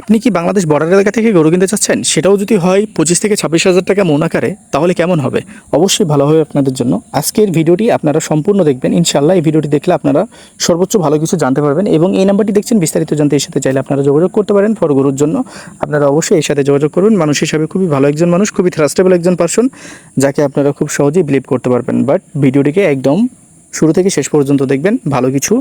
আপনি কি বাংলাদেশ বর্ডার এলাকা থেকে গরু কিনতে চাচ্ছেন? সেটাও যদি হয় পঁচিশ থেকে ছাব্বিশ হাজার টাকা মন আকারে, তাহলে কেমন হবে? অবশ্যই ভালো হবে আপনাদের জন্য। আজকের ভিডিওটি আপনারা সম্পূর্ণ দেখবেন। ইনশাল্লাহ এই ভিডিওটি দেখলে আপনারা সর্বোচ্চ ভালো কিছু জানতে পারবেন এবং এই নাম্বারটি দেখছেন, বিস্তারিত জানতে এর সাথে চাইলে আপনারা যোগাযোগ করতে পারেন ফর গরুর জন্য। আপনারা অবশ্যই এর সাথে যোগাযোগ করুন। মানুষ হিসাবে খুবই ভালো একজন মানুষ, খুবই থ্রাস্টেবল একজন পার্সন যাকে আপনারা খুব সহজেই বিলিভ করতে পারবেন। বাট ভিডিওটিকে একদম শুরু থেকে শেষ পর্যন্ত দেখবেন ভালো কিছু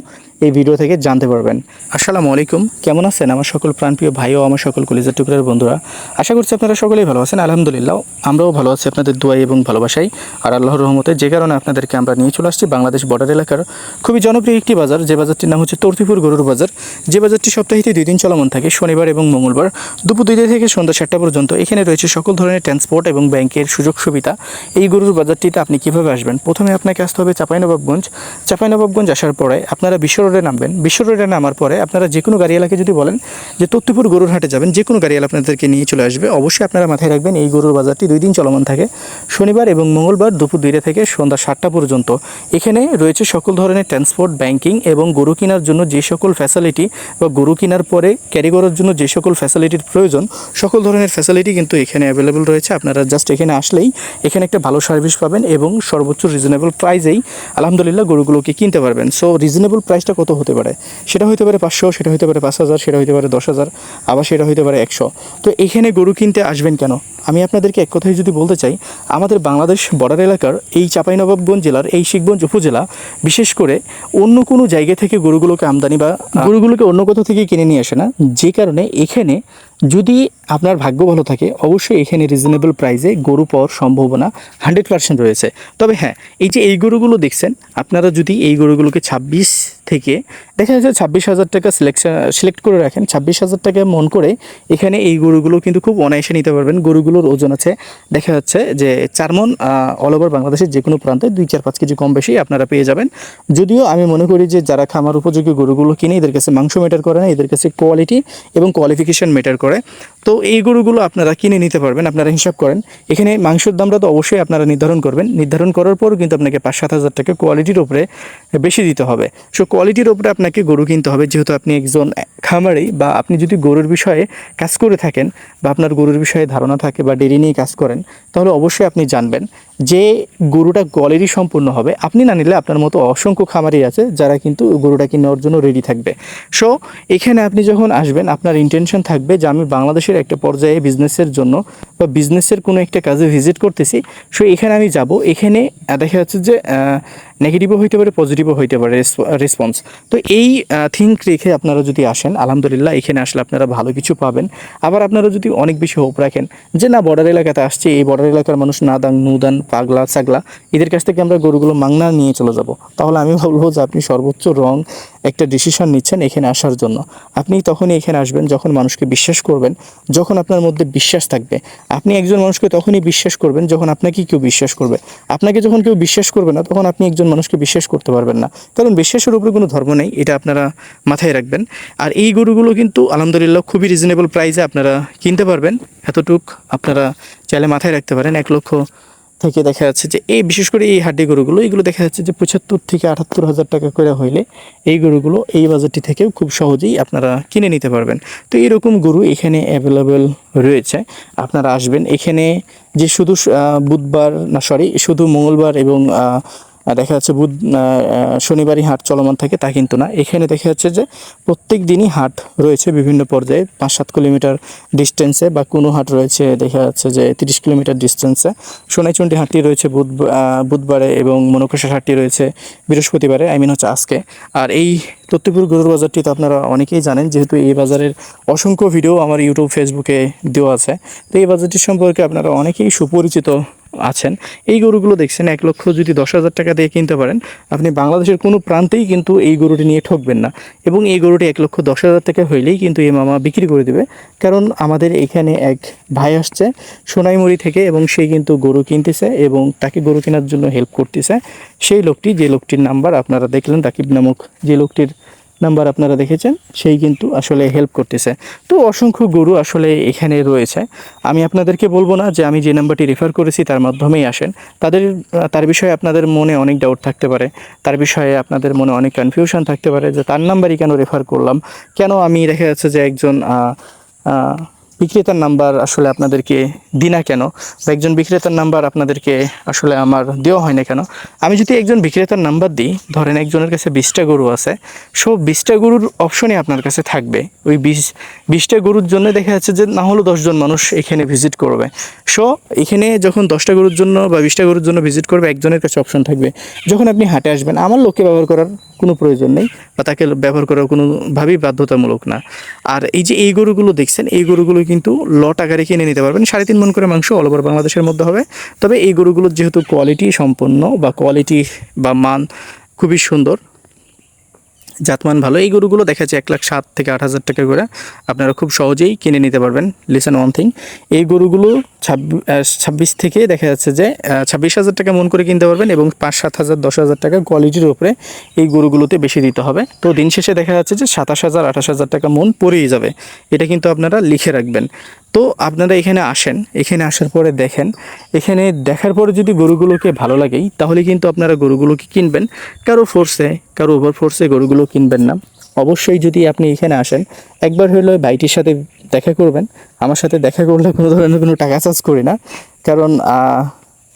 এই ভিডিও থেকে জানতে পারবেন। আসসালামু আলাইকুম, কেমন আছেন আমার সকল প্রাণপ্রিয় ভাই ও আমার সকল কলিজার টুকরার বন্ধুরা? আশা করছি আপনারা সকলেই ভালো আছেন, আলহামদুলিল্লাহ, আমরাও ভালো আছি আপনাদের দোয়াই এবং ভালোবাসাই। আর আল্লাহর রহমতে যে কারণে আপনাদেরকে আমরা নিয়ে চলে আসছি বাংলাদেশ বর্ডার এলাকার খুবই জনপ্রিয় একটি বাজার, যে বাজারটির নাম হচ্ছে তর্তিপুর গরুর বাজার। যে বাজারটি সপ্তাহে দুই দিন চলমান থাকে, শনিবার এবং মঙ্গলবার দুপুর দুইটা থেকে সন্ধ্যা সাতটা পর্যন্ত। এখানে রয়েছে সকল ধরনের ট্রান্সপোর্ট এবং ব্যাংকের সুযোগ সুবিধা। এই গরুর বাজারটিতে আপনি কীভাবে আসবেন? প্রথমে আপনাকে আসতে হবে চাঁপাইনবাবগঞ্জ চাঁপাইনবাবগঞ্জ চাঁপাইনবাবগঞ্জ আসার পরে আপনারা বিশ্ব রোডে নামবেন। বিশ্ব রোডে নামার পরে আপনারা যে কোনো গাড়িওয়ালাকে যদি বলেন যে তত্ত্বপুর গরুর হাটে যাবেন যে কোনো গাড়িওয়ালা আপনাদেরকে নিয়ে চলে আসবে, অবশ্যই আপনারা মাথায় রাখবেন এই গরুর বাজারটি দুই দিন চলমান থাকে। শনিবার এবং মঙ্গলবার দুপুর দুইটা থেকে সন্ধ্যা সাতটা পর্যন্ত। এখানে রয়েছে সকল ধরনের ট্রান্সপোর্ট ব্যাংকিং এবং গরু কেনার জন্য যে সকল ফ্যাসিলিটি বা গরু কেনার পরে ক্যারি করার জন্য যে সকল ফ্যাসিলিটির প্রয়োজন, সকল ধরনের ফ্যাসিলিটি কিন্তু এখানে অ্যাভেলেবল রয়েছে। আপনারা জাস্ট এখানে আসলেই এখানে একটা ভালো সার্ভিস পাবেন এবং সর্বোচ্চ রিজনেবল প্রাইসেই আলহামদুলিল্লাহ গরুগুলোকে কিনতে পারবেন। সো রিজনেবল প্রাইসটা কত হতে পারে? সেটা হতে পারে পাঁচশো সেটা হতে পারে পাঁচ হাজার সেটা হতে পারে দশ হাজার আবার সেটা হতে পারে একশো। তো এখানে গরু কিনতে আসবেন কেন? আমি আপনাদেরকে এক কথায় যদি বলতে চাই আমাদের বাংলাদেশ বর্ডার এলাকার এই চাঁপাইনবাবগঞ্জ জেলার এই শিখগঞ্জ উপজেলা বিশেষ করে অন্য কোনো জায়গা থেকে গরুগুলোকে আমদানি বা গরুগুলোকে অন্য কোথাও থেকে কিনে নিয়ে আসে না। যে কারণে এখানে যদি আপনার ভাগ্য ভালো থাকে, অবশ্যই এখানে রিজনেবল প্রাইসে গরু পাওয়ার সম্ভাবনা হান্ড্রেড পার্সেন্ট রয়েছে। তবে হ্যাঁ এই যে এই গরুগুলো দেখছেন, আপনারা যদি এই গরুগুলোকে ছাব্বিশ থেকে, দেখা যাচ্ছে ছাব্বিশ হাজার টাকা সিলেকশন সিলেক্ট করে রাখেন, ছাব্বিশ হাজার টাকা মন করে এখানে এই গরুগুলো কিন্তু খুব অনায়াসে নিতে পারবেন। গরুগুলোর ওজন আছে, দেখা যাচ্ছে যে চার মন অল ওভার বাংলাদেশের যে কোনো প্রান্তে দুই চার পাঁচ কেজি কম বেশি আপনারা পেয়ে যাবেন। যদিও আমি মনে করি যে যারা খামার উপযোগী গরুগুলো কিনে, এদের কাছে মাংস মেটার করে না, এদের কাছে কোয়ালিটি এবং কোয়ালিফিকেশন মেটার করে তো এই গরুগুলো আপনারা কিনে নিতে পারবেন, আপনারা হিসাব করেন। এখানে মাংসের দামটা তো অবশ্যই আপনারা নির্ধারণ করবেন। নির্ধারণ করার পর কিন্তু আপনাকে পাঁচ সাত হাজার টাকা কোয়ালিটির উপরে বেশি দিতে হবে। সো কোয়ালিটির উপরে আপনাকে গরু কিনতে হবে, যেহেতু আপনি একজন খামারি বা আপনি যদি গরুর বিষয়ে কাজ করে থাকেন বা আপনার গরুর বিষয়ে ধারণা থাকে বা ডেরি নিয়ে কাজ করেন, তাহলে অবশ্যই আপনি জানবেন। যে গরুটা কোয়ালিটি সম্পূর্ণ হবে, আপনি না নিলে আপনার মতো অসংখ্য খামারি আছে যারা কিন্তু গরুটাকে নেওয়ার জন্য রেডি থাকবে। সো এখানে আপনি যখন আসবেন, আপনার ইন্টেনশন থাকবে যে আমি বাংলাদেশের একটা পর্যায়ে বিজনেসের জন্য বা বিজনেসের কোনো একটা কাজে ভিজিট করতেছি। সো এখানে আমি যাব, এখানে দেখা যাচ্ছে যে নেগেটিভও হইতে পারে পজিটিভও হইতে পারে রেসপন্স তো এই থিঙ্ক রেখে আপনারা যদি আসেন, আলহামদুলিল্লাহ, এখানে আসলে আপনারা ভালো কিছু পাবেন। আবার আপনারা যদি অনেক বেশি হোপ রাখেন যে, না বর্ডার এলাকাতে আসছে, এই বর্ডার এলাকার মানুষ নাদাং নুদান পাগলা, ছাগলা, এদের কাছ থেকে আমরা গরুগুলো মাংনা নিয়ে চলে যাব। তাহলে আমি বলব যে আপনি সর্বোচ্চ রং একটা ডিসিশন নিচ্ছেন এখানে আসার জন্য। আপনি তখনই এখানে আসবেন যখন মানুষকে বিশ্বাস করবেন, যখন আপনার মধ্যে বিশ্বাস থাকবে। আপনি একজন মানুষকে তখনই বিশ্বাস করবেন যখন আপনাকে কেউ বিশ্বাস করবে। আপনাকে যখন কেউ বিশ্বাস করবে না, তখন আপনি একজন মানুষকে বিশ্বাস করতে পারবেন না। কারণ বিশ্বাসের উপরে কোনো ধর্ম নেই, এটা আপনারা মাথায় রাখবেন। আর এই গরুগুলো কিন্তু আলহামদুলিল্লাহ খুবই রিজনেবল প্রাইসে আপনারা কিনতে পারবেন। এতটুক আপনারা চাইলে মাথায় রাখতে পারেন। এক লক্ষ থেকে দেখা যাচ্ছে যে এই বিশেষ করে এই হাড্ডি গরুগুলো এইগুলো দেখা যাচ্ছে যে পঁচাত্তর থেকে আটাত্তর হাজার টাকা করে হইলে এই গরুগুলো এই বাজারটি থেকেও খুব সহজেই আপনারা কিনে নিতে পারবেন। তো এরকম গরু এখানে অ্যাভেলেবেল রয়েছে, আপনারা আসবেন। এখানে যে শুধু বুধবার না সরি শুধু মঙ্গলবার এবং দেখা যাচ্ছে বুধ শনিবারই হাট চলমান থাকে, তা কিন্তু না। এখানে দেখা যাচ্ছে যে প্রত্যেক দিনই হাট রয়েছে বিভিন্ন পর্যায়ে। পাঁচ সাত কিলোমিটার ডিস্টেন্সে বা কোনো হাট রয়েছে, দেখা যাচ্ছে যে তিরিশ কিলোমিটার ডিস্টেন্সে সোনাইচন্ডী হাটটি রয়েছে বুধ বুধবারে এবং মনকষার হাটটি রয়েছে বৃহস্পতিবারে, আই মিন হচ্ছে আজকে। আর এই তত্ত্বপুর গরুর বাজারটি তো আপনারা অনেকেই জানেন, যেহেতু এই বাজারের অসংখ্য ভিডিও আমার ইউটিউব ফেসবুকে দেওয়া আছে। তো এই বাজারটি সম্পর্কে আপনারা অনেকেই সুপরিচিত আছেন, এই গরুগুলো দেখছেন, এক লক্ষ যদি দশ হাজার টাকা দিয়ে কিনতে পারেন, আপনি বাংলাদেশের কোনো প্রান্তেই কিন্তু এই গরুটি নিয়ে ঠকবেন না। এবং এই গরুটি এক লক্ষ দশ হাজার টাকা হইলেই কিন্তু এই মামা বিক্রি করে দেবে। কারণ আমাদের এখানে এক ভাই আসছে সোনাইমুড়ি থেকে এবং সে কিন্তু গরু কিনতেছে এবং তাকে গরু কেনার জন্য হেল্প করতেছে। সেই লোকটি যে লোকটির নাম্বার আপনারা দেখলেন, রাকিব নামক যে লোকটির নাম্বার আপনারা দেখেছেন, সেই কিন্তু আসলে হেল্প করতেছে। তো অসংখ্য গরু আসলে এখানে রয়েছে। আমি আপনাদেরকে বলব না যে আমি যে নাম্বারটি রেফার করেছি তার মাধ্যমেই আসেন। তাদের, তার বিষয়ে আপনাদের মনে অনেক ডাউট থাকতে পারে। তার বিষয়ে আপনাদের মনে অনেক কনফিউশন থাকতে পারে যে তার নাম্বারই কেন রেফার করলাম। কেন আমি দেখা যাচ্ছে যে একজন বিক্রেতার নাম্বার আসলে আপনাদেরকে দিই না কেন বা একজন বিক্রেতার নাম্বার আপনাদেরকে আসলে আমার দেওয়া হয় না কেন? আমি যদি একজন বিক্রেতার নাম্বার দিই, ধরেন একজনের কাছে বিশটা গরু আছে সব বিশটা গরুর অপশনই আপনার কাছে থাকবে। ওই বিশ, বিশটা গরুর জন্য দেখা যাচ্ছে যে না হলেও দশজন মানুষ এখানে ভিজিট করবে। সো এখানে যখন দশটা গরুর জন্য বা বিশটা গরুর জন্য ভিজিট করবে, একজনের কাছে অপশন থাকবে। যখন আপনি হাটে আসবেন, আমার লোককে ব্যবহার করার কোনো প্রয়োজন নেই বা তাকে ব্যবহার করার কোনোভাবেই বাধ্যতামূলক না। আর এই যে এই গরুগুলো দেখছেন, এই গরুগুলো কিন্তু লট আকারে কিনে নিতে পারবেন। সাড়ে তিন মন করে মাংস অল ওভার বাংলাদেশের মধ্যে হবে। তবে এই গরুগুলোর যেহেতু কোয়ালিটি সম্পন্ন বা কোয়ালিটি বা মান খুবই সুন্দর জাতমান ভালো। এই গরুগুলো দেখা যাচ্ছে এক লাখ সাত থেকে আট হাজার টাকা করে। আপনারা খুব সহজেই কিনে নিতে পারবেন। লিসেন ওয়ান থিং এই গরুগুলো ছাব্বিশ থেকে দেখা যাচ্ছে যে ছাব্বিশ হাজার টাকা মন করে কিনতে পারবেন এবং পাঁচ, সাত হাজার, দশ হাজার টাকা কোয়ালিটির উপরে এই গরুগুলোতে বেশি দিতে হবে। তো দিন শেষে দেখা যাচ্ছে যে সাতাশ হাজার, আঠাশ হাজার টাকা মন পড়েই যাবে। এটা কিন্তু আপনারা লিখে রাখবেন। তো আপনারা এখানে আসেন, এখানে আসার পরে দেখেন। এখানে দেখার পরে যদি গরুগুলোকে ভালো লাগেই তাহলে কিন্তু আপনারা গরুগুলোকে কিনবেন। কারও ফোর্সে কারও ওভার ফোর্সে গরুগুলো কিনবেন না। অবশ্যই যদি আপনি এখানে আসেন, একবার হলো বাইটির সাথে দেখা করবেন। আমার সাথে দেখা করলে কোনো ধরনের কোনো টাকা চার্জ করি না। কারণ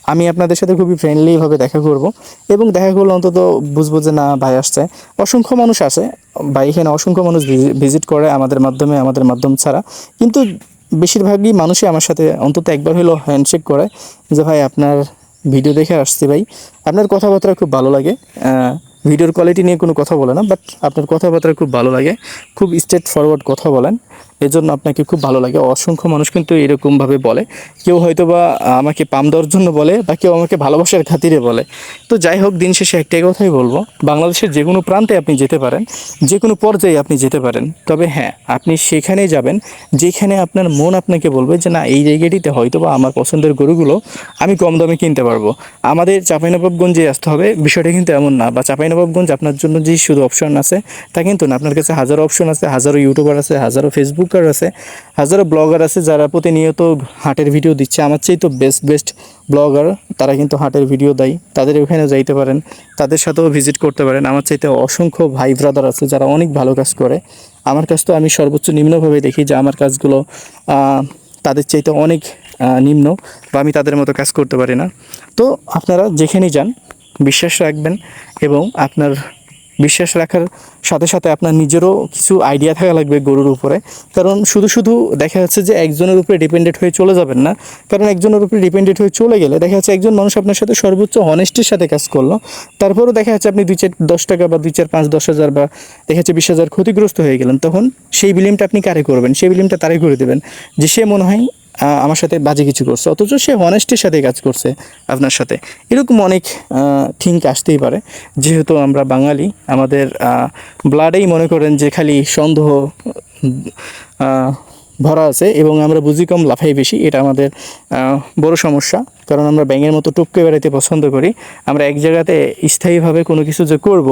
আমি আপনাদের সাথে খুবই ফ্রেন্ডলিভাবে দেখা করব। এবং দেখা করলে অন্তত বুঝব যে না, ভাই আসছে। অসংখ্য মানুষ আসে বা এখানে অসংখ্য মানুষ ভিজিট করে আমাদের মাধ্যমে, আমাদের মাধ্যম ছাড়া। কিন্তু বেশিরভাগই মানুষই আমার সাথে অন্তত একবার হলো হ্যান্ডশেক করে যে, ভাই, আপনার ভিডিও দেখে আসছি ভাই। আপনার কথাবার্তা খুব ভালো লাগে। ভিডিওর কোয়ালিটি নিয়ে কোনো কথা বলে না বাট আপনার কথাবার্তা খুব ভালো লাগে। খুব স্ট্রেট ফরওয়ার্ড কথা বলেন। এজন্য আপনাকে খুব ভালো লাগে। অসংখ্য মানুষ কিন্তু এরকমভাবে বলে। কেউ হয়তো বা আমাকে পাম দেওয়ার জন্য বলে বা কেউ আমাকে ভালোবাসার খাতিরে বলে। তো যাই হোক, দিন শেষে একটাই কথাই বলব। বাংলাদেশের যে কোনো প্রান্তে আপনি যেতে পারেন, যে কোনো পর্যায়ে আপনি যেতে পারেন। তবে হ্যাঁ আপনি সেখানে যাবেন, যেখানে আপনার মন আপনাকে বলবে যে, না, এই জায়গাটিতে হয়তো বা আমার পছন্দের গরুগুলো আমি কম দামে কিনতে পারব। আমাদের চাঁপাইনবাবগঞ্জে আসতে হবে। বিষয়টা কিন্তু এমন না। বা চাঁপাইনবাবগঞ্জ আপনার জন্য যে শুধু অপশন আছে, তা কিন্তু না। আপনার কাছে হাজারো অপশন আছে, হাজারো ইউটিউবার আছে, হাজারো ফেসবুকার আছে, হাজারো ব্লগার আছে যারা প্রতিনিয়ত হাটের ভিডিও দিচ্ছে। আমার চেয়ে তো বেস্ট বেস্ট ব্লগার তারা কিন্তু হাটের ভিডিও দেয়। তাদের ওখানে যাইতে পারেন, তাদের সাথেও ভিজিট করতে পারেন। আমার চাইতে অসংখ্য ভাই ব্রাদার আছে যারা অনেক ভালো কাজ করে। আমার কাছ তো আমি সর্বোচ্চ নিম্নভাবে দেখি যে আমার কাজগুলো তাদের চাইতে অনেক নিম্ন বা আমি তাদের মতো কাজ করতে পারি না। তো আপনারা যেখানেই যান, বিশ্বাস রাখবেন এবং আপনার বিশ্বাস রাখার সাথে সাথে আপনার নিজেরও কিছু আইডিয়া থাকা লাগবে গরুর উপরে। কারণ শুধু শুধু দেখা যাচ্ছে যে একজনের উপরে ডিপেন্ডেন্ট হয়ে চলে যাবেন না। কারণ একজনের উপরে ডিপেন্ডেন্ট হয়ে চলে গেলে দেখা যাচ্ছে একজন মানুষ আপনার সাথে সর্বোচ্চ অনেস্টির সাথে কাজ করল। তারপরেও দেখা যাচ্ছে আপনি দুই চার দশ টাকা বা দুই চার পাঁচ দশ হাজার বা দেখা যাচ্ছে বিশ হাজার ক্ষতিগ্রস্ত হয়ে গেলেন। তখন সেই বিলিমটা আপনি কারে করবেন? সেই বিলিমটা তারাই করে দেবেন। যে সে মনে হয় আমার সাথে বাজে কিছু করছে। অথচ সে হনেস্টের সাথে কাজ করছে আপনার সাথে। এরকম অনেক থিঙ্ক আসতেই পারে। যেহেতু আমরা বাঙালি, আমাদের ব্লাডেই মনে করেন যে খালি সন্দেহ ভরা আছে এবং আমরা বুঝি কম লাফাই বেশি, এটা আমাদের বড় সমস্যা। কারণ আমরা ব্যাঙের মতো টুপকে বেড়াতে পছন্দ করি। আমরা এক জায়গাতে স্থায়ীভাবে কোনো কিছু যে করব,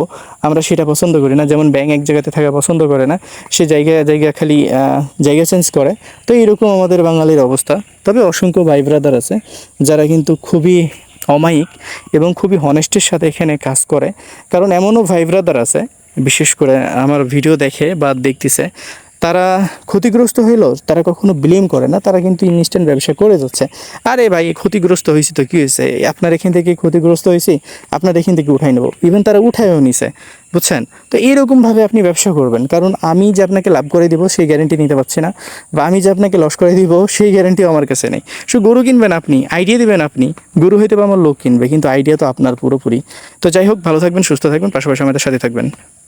আমরা সেটা পছন্দ করি না। যেমন ব্যাঙ এক জায়গাতে থাকা পছন্দ করে না, সে জায়গায় জায়গা খালি জায়গা চেঞ্জ করে। তো এরকম আমাদের বাঙালির অবস্থা। তবে অসংখ্য ভাই ব্রাদার আছে, যারা কিন্তু খুবই অমায়িক এবং খুবই হনেস্টের সাথে এখানে কাজ করে। কারণ এমনও ভাই ব্রাদার আছে, বিশেষ করে আমার ভিডিও দেখে বা দেখতেছে তারা ক্ষতিগ্রস্ত হইল, তারা কখনো ব্লেম করে না, তারা কিন্তু ইনস্ট্যান্ট ব্যবসা করে যাচ্ছে। আরে ভাই ক্ষতিগ্রস্ত হয়েছে তো কী হয়েছে আপনার এখান থেকে ক্ষতিগ্রস্ত হয়েছি আপনার এখান থেকে উঠাই নেব। ইভেন তারা উঠায়ও নিছে, বুঝছেন? তো এইরকমভাবে আপনি ব্যবসা করবেন, কারণ আমি যে আপনাকে লাভ করে দিব, সেই গ্যারেন্টি নিতে পারছি না, বা আমি যে আপনাকে লস করে দিব, সেই গ্যারেন্টিও আমার কাছে নেই। সো গরু কিনবেন আপনি আইডিয়া দিবেন আপনি, গরু হইতে বা আমার লোক কিনবে, কিন্তু আইডিয়া তো আপনার পুরোপুরি। তো যাই হোক, ভালো থাকবেন, সুস্থ থাকবেন, পাশাপাশি আমাদের সাথে থাকবেন।